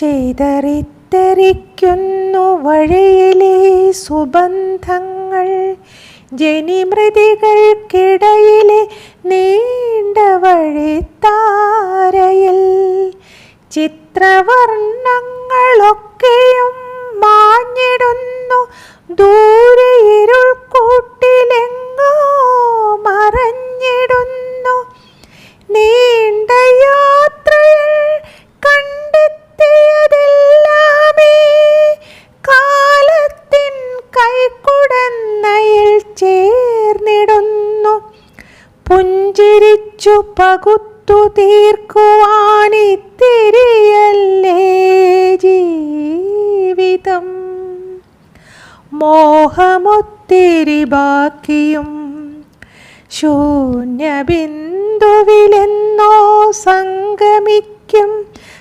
ചെയ്തറിത്തെറിക്കുന്നു വഴിയിലെ സുബന്ധങ്ങൾ. ജനിമൃതികൾക്കിടയിലെ നീണ്ട വഴിത്താരയിൽ ചിത്രവർണങ്ങളൊക്കെയും മാഞ്ഞിടുന്നു പുഞ്ചിരിച്ചു പകുത്തു തീർക്കുവാനിത്തിരിയല്ലേ ജീവിതം? മോഹമൊത്തിരി ബാക്കിയും ശൂന്യബിന്ദുവിലെന്നോ സംഗമിക്കും.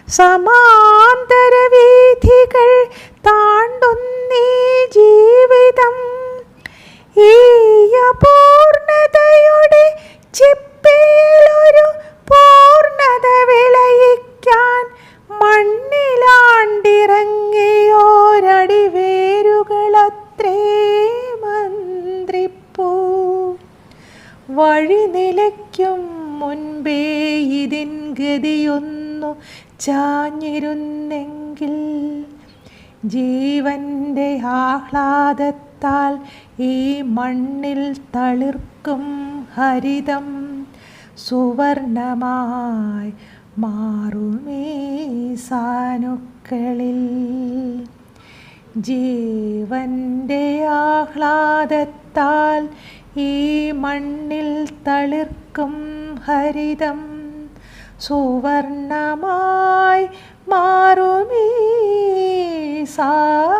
സമാന്തര വീഥികൾ താണ്ടുന്നീ വഴി നിലയ്ക്കും മുൻപേ ഇതിൻ ഗതിയൊന്നു ചാഞ്ഞിരുന്നെങ്കിൽ ജീവന്റെ ആഹ്ലാദത്താൽ ഈ മണ്ണിൽ തളിർക്കും ഹരിതം സുവർണമായി മാറുമേ സാനുക്കളിൽ. ജീവന്റെ ആഹ്ലാദത്താൽ ഈ മണ്ണിൽ തളിർക്കും ഹരിതം. സുവർണമായി മാറുമീ സാനുക്കളിൽ